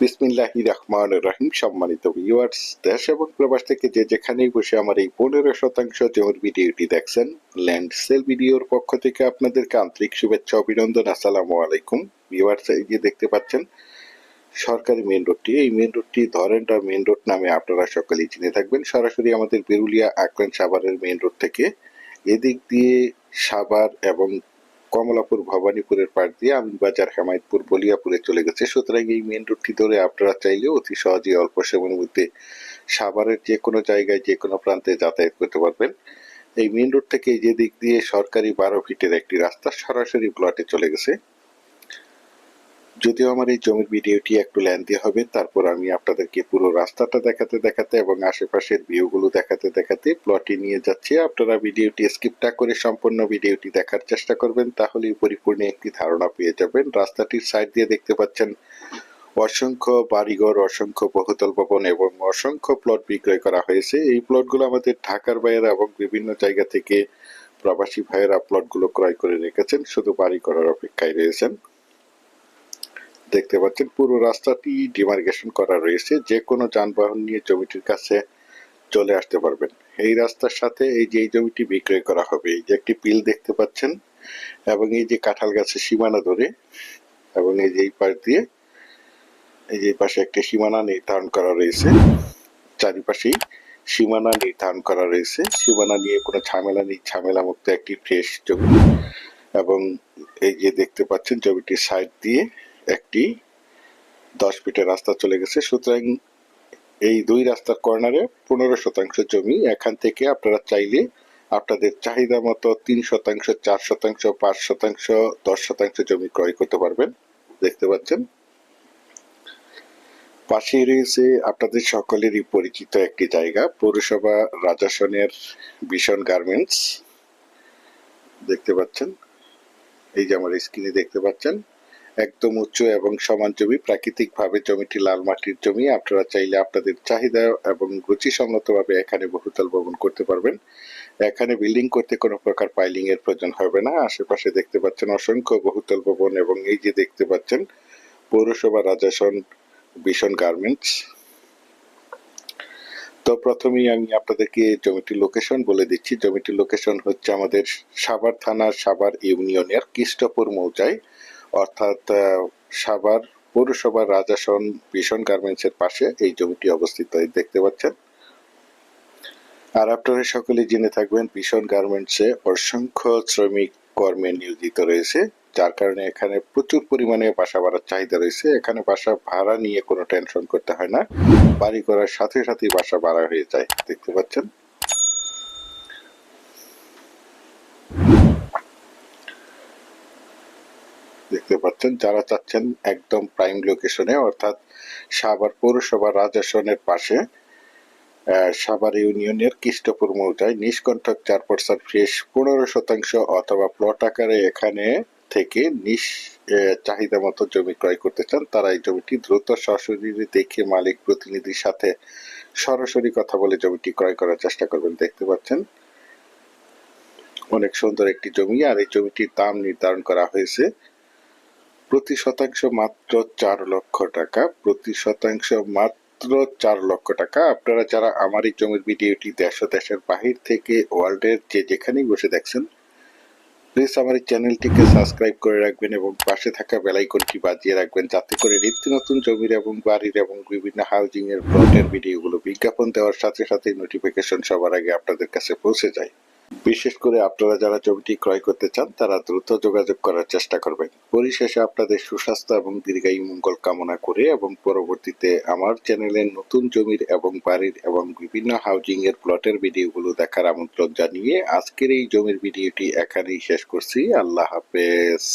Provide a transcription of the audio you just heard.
বিসমিল্লাহি রহমান রহিম, সম্মানিত ভিউয়ার্স দেশ এবং প্রবাস থেকে যে যেখানেই বসে আমার এই পনেরো শতাংশ জমির ভিডিওটি দেখছেন ল্যান্ড সেল ভিডিওর পক্ষ থেকে আপনাদেরকে আন্তরিক শুভেচ্ছা, অভিনন্দন, আসসালামু আলাইকুম। ভিউয়ার্স এই যে দেখতে পাচ্ছেন, সরকারি মেন রোডটি এই মেন রোডটি ধরেনটা মেন রোড নামে আপনারা সকলেই চিনে থাকবেন। সরাসরি আমাদের বেরুলিয়া আকরান সাভারের মেন রোড থেকে এদিক দিয়ে সাভার এবং কমলাপুর ভবানীপুরের পাশ দিয়ে আমিনবাজার হেমায়তপুর বলিয়াপুরে চলে গেছে। সুতরাং এই মেন রোডটি ধরে আপনারা চাইলে অতি সহজেই অল্প সময়ের মধ্যে সাভারের যে কোনো জায়গায়, যে কোনো প্রান্তে যাতায়াত করতে পারবেন। এই মেন রোড থেকে যে দিক দিয়ে সরকারি বারো ফিটের একটি রাস্তা সরাসরি প্লটে চলে গেছে। যদিও আমার এই জমির ভিডিওটি একটু লেন্দি হবে, তারপর আমি আপনাদেরকে পুরো রাস্তাটা দেখাতে দেখাতে এবং আশেপাশের ভিউগুলো দেখাতে দেখাতে প্লটে নিয়ে যাচ্ছি। আপনারা ভিডিওটি স্কিপটা করে সম্পূর্ণ ভিডিওটি দেখার চেষ্টা করবেন, তাহলেই পরিপূর্ণ একটি ধারণা পেয়ে যাবেন। রাস্তাটির সাইড দিয়ে দেখতে পাচ্ছেন অসংখ্য বাড়িঘর, অসংখ্য বহুতল ভবন এবং অসংখ্য প্লট বিক্রয় করা হয়েছে। এই প্লটগুলো আমাদের ঢাকার বাইরে এবং বিভিন্ন জায়গা থেকে প্রবাসী ভাইয়েরা প্লটগুলো ক্রয় করে রেখেছেন, শুধু বাড়ি করার অপেক্ষায় রয়েছেন। দেখতে পাচ্ছেন, পুরো রাস্তাটি ডিমার্কেশন করা রয়েছে। যে কোনো যানবাহন নিয়ে জমিটির কাছে চলে আসতে পারবেন। এই রাস্তার সাথে এই যে এই জমিটি বিক্রয় করা হবে, এই যে একটি পিল দেখতে পাচ্ছেন, এবং এই যে কাঁঠাল গাছের সীমানা ধরে, এবং এই যে এই পাশ দিয়ে, এই যে পাশে একটি সীমানা নির্ধারণ করা রয়েছে। চারিপাশেই সীমানা নির্ধারণ করা রয়েছে। সীমানা নিয়ে কোনো ঝামেলা নেই ঝামেলা মুক্ত একটি ফ্রেশ জমি। এবং এই যে দেখতে পাচ্ছেন, জমিটির সাইড দিয়ে একটি দশ ফিটের রাস্তা চলে গেছে। সুতরাং এই দুই রাস্তার কর্নারে পনেরো শতাংশ জমি। এখান থেকে আপনারা চাইলে আপনাদের চাহিদা মতো তিন শতাংশ, চার শতাংশ, পাঁচ শতাংশ, দশ শতাংশ জমি ক্রয় করতে পারবেন। দেখতে পাচ্ছেন? পাশেই রয়েছে আপনাদের সকলেরই পরিচিত একটি জায়গা, পৌরসভা রাজাসনের ভীষণ গার্মেন্টস। দেখতে পাচ্ছেন? এই যে আমার স্ক্রিনে দেখতে পাচ্ছেন? একদম উচ্চ এবং সমান জমি, প্রাকৃতিকভাবে জমিটি লাল মাটির জমি। আপনারা চাইলে আপনাদের চাহিদা এবং রুচিসঙ্গতভাবে এখানে বহুতল ভবন করতে পারবেন। এখানে বিল্ডিং করতে কোনো প্রকার পাইলিং এর প্রয়োজন হবে না। আশেপাশে দেখতে পাচ্ছেন অসংখ্য বহুতল ভবন এবং এই যে দেখতে পাচ্ছেন, পৌরসভা রাজাসন, ভীষণ গার্মেন্টস। তো প্রথমেই আমি আপনাদেরকে জমিটির লোকেশন বলে দিচ্ছি। জমিটির লোকেশন হচ্ছে আমাদের সাভার থানার সাভার ইউনিয়নের কৃষ্টপুর মৌজায় অর্থাৎ সাভার, পৌরসভার রাজাসন ভীষণ গার্মেন্টসের পাশে এই জমিটি অবস্থিত দেখতে পাচ্ছেন? আর আপনারা সকলে জেনে থাকবেন, ভীষণ গার্মেন্টসে অসংখ্য শ্রমিক কর্মে নিয়োজিত রয়েছে, যার কারণে এখানে প্রচুর পরিমাণে বাসা ভাড়ার চাহিদা রয়েছে। এখানে বাসা ভাড়া নিয়ে কোনো টেনশন করতে হয় না, বাড়ি করার সাথে সাথেই বাসা ভাড়া হয়ে যায়, দেখতে পাচ্ছেন? দেখতে পাচ্ছেন, যারা চাচ্ছেন একদম প্রাইম লোকেশনে অর্থাৎ সাভার পৌরসভা রাজাসনের পাশে সাভার ইউনিয়নের কৃষ্টপুর মৌজায়, নিষ্কণ্ঠক চার পার্সেন্ট ফ্রেশ পনেরো শতাংশ অথবা প্লট আকারে এখানে থেকে নিস চাহিদা মতো জমি ক্রয় করতে চান, তারা এই জমিটি দ্রুত সরাসরি দেখে মালিক প্রতিনিধির সাথে সরাসরি কথা বলে জমিটি ক্রয় করার চেষ্টা করবেন। দেখতে পাচ্ছেন, অনেক সুন্দর একটি জমি, আর এই জমিটির দাম নির্ধারণ করা হয়েছে প্রতি শতাংশ মাত্র চার লক্ষ টাকা, প্রতি শতাংশ মাত্র চার লক্ষ টাকা। আপনারা যারা আমার এই জমির ভিডিওটি দেশ দেশের বাহির থেকে, ওয়ার্ল্ডের যে যেখানেই বসে দেখছেন প্লিজ আমার এই চ্যানেলটিকে সাবস্ক্রাইব করে রাখবেন এবং পাশে থাকা বেলাইকনটি বাজিয়ে রাখবেন, যাতে করে নিত্য নতুন জমির এবং বাড়ির এবং বিভিন্ন হাউজিং এর প্লটের ভিডিওগুলো বিজ্ঞাপন দেওয়ার সাথে সাথে নোটিফিকেশন সবার আগে আপনাদের কাছে পৌঁছে যায়। বিশেষ করে আপনারা যারা জমিটি ক্রয় করতে চান, তারা দ্রুত যোগাযোগ করার চেষ্টা করবেন। পরিশেষে আপনাদের সুস্বাস্থ্য এবং দীর্ঘায়ু মঙ্গল কামনা করে এবং পরবর্তীতে আমার চ্যানেলের নতুন জমির এবং বাড়ির এবং বিভিন্ন হাউজিং এর প্লটের ভিডিওগুলো দেখার আমন্ত্রণ জানিয়ে আজকের এই জমির ভিডিওটি এখানেই শেষ করছি। আল্লাহ হাফেজ।